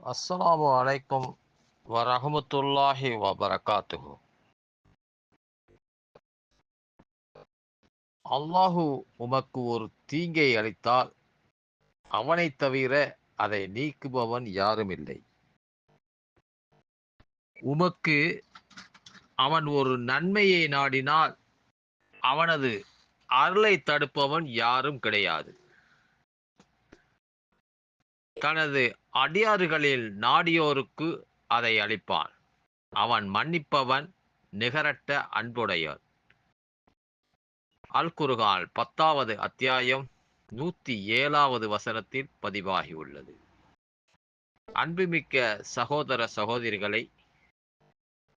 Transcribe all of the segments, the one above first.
அஸ்லாம் அலைக்கும் வரஹமத்துல்லாஹி வபரகாத்துஹு அல்லாஹு உமக்கு ஒரு தீங்கை அளித்தால் அவனை தவிர அதை நீக்குபவன் யாரும் இல்லை. உமக்கு அவன் ஒரு நன்மையை நாடினால் அவனது அருளை தடுப்பவன் யாரும் கிடையாது. தனது அடியாறுகளில் நாடியோருக்கு அதை அளிப்பான். அவன் மன்னிப்பவன் நிகரட்ட அன்புடையவன் அல் குருகால் பத்தாவது அத்தியாயம் நூத்தி ஏழாவது வசனத்தில் பதிவாகியுள்ளது. அன்புமிக்க சகோதர சகோதரிகளை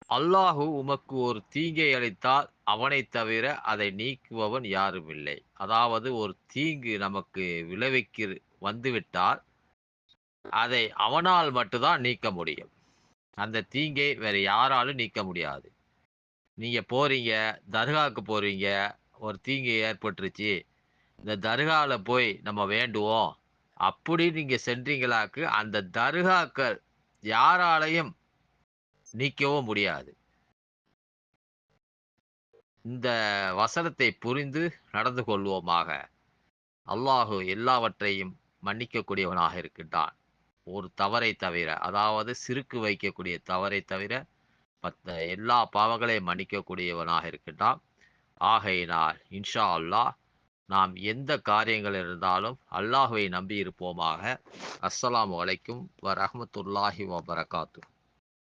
அல்லாஹு உமக்கு ஒரு தீங்கை அளித்தால் அவனை தவிர அதை நீக்குபவன் யாரும் இல்லை அதாவது ஒரு தீங்கு நமக்கு விளைவிக்கு வந்துவிட்டால் அதை அவனால் மட்டும்தான் நீக்க முடியும். அந்த தீங்கை வேற யாராலும் நீக்க முடியாது. நீங்க போறீங்க தர்காவுக்கு போறீங்க ஒரு தீங்கு ஏற்பட்டுருச்சு. இந்த தர்காவில் போய் நம்ம வேண்டுவோம். அப்படி நீங்க சென்றீங்களாக்கு அந்த தர்காக்கள் யாராலையும் நீக்கவும் முடியாது. இந்த வசனத்தை புரிந்து நடந்து கொள்வோமாக. அல்லாஹு எல்லாவற்றையும் மன்னிக்கக்கூடியவனாக இருக்கின்றான். ஒரு தவறை தவிர அதாவது சிறுக்கு வைக்கக்கூடிய தவறை தவிர மற்ற எல்லா பாவங்களையும் மன்னிக்கக்கூடியவனாக இருக்கின்றான். ஆகையினால் இன்ஷா அல்லாஹ் நாம் எந்த காரியங்கள் இருந்தாலும் அல்லாஹுவை நம்பி இருப்போமாக. அஸ்ஸலாமு அலைக்கும் வரஹமத்துல்லாஹி வபரகாத்து